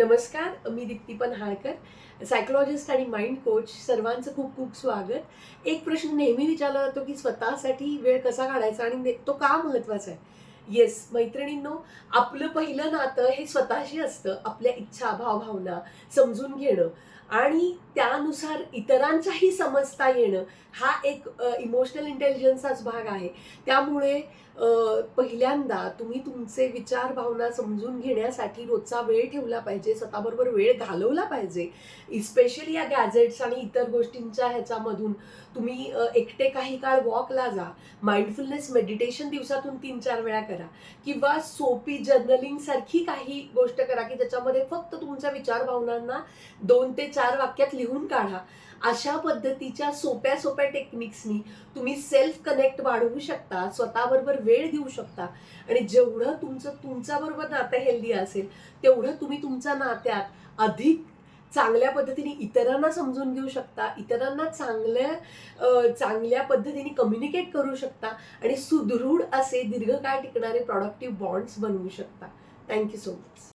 नमस्कार मी दीप्ती पन्हाळकर सायकोलॉजिस्ट आणि माइंड कोच सर्वांचं खूप खूप स्वागत. एक प्रश्न नेहमी विचारला जातो की स्वतःसाठी वेळ कसा काढायचा आणि तो का महत्त्वाचा आहे? येस मैत्रिणींनो आपलं पहिलं नातं हे स्वतःशी असतं आपल्या इच्छा भावभावना समजून घेणं. आणि त्यानुसार इतरांच्याही समजता येणं हा एक इमोशनल इंटेलिजन्सचाच भाग आहे. त्यामुळे पहिल्यांदा तुम्ही तुमचे विचार भावना समजून घेण्यासाठी रोजचा वेळ ठेवला पाहिजे स्वतःबरोबर वेळ घालवला पाहिजे. इस्पेशली या गॅजेट्स आणि इतर गोष्टींच्या ह्याच्यामधून तुम्ही एकटे काही काळ वॉकला जा. माइंडफुलनेस मेडिटेशन दिवसातून तीन चार वेळा करा. किंवा सोपी जर्नलिंग सारखी काही गोष्ट करा की ज्याच्यामध्ये फक्त तुमच्या विचार भावनांना दोन ते चार वाक्यात लिहून काढा. अशा पद्धतीच्या सोप्या सोप्या टेक्निक्सनी तुम्ही सेल्फ कनेक्ट वाढवू शकता स्वतःबरोबर वेळ देऊ शकता. आणि जेवढं तुमचं तुमच्याबरोबर नातं हेल्दी असेल तेवढं तुम्ही तुमच्या नात्यात अधिक चांगल्या पद्धतीने इतरांना समजून घेऊ शकता इतरांना चांगल्या चांगल्या पद्धतीने कम्युनिकेट करू शकता आणि सुदृढ असे दीर्घकाळ टिकणारे प्रॉडक्टिव्ह बॉन्ड्स बनवू शकता. Thank you so much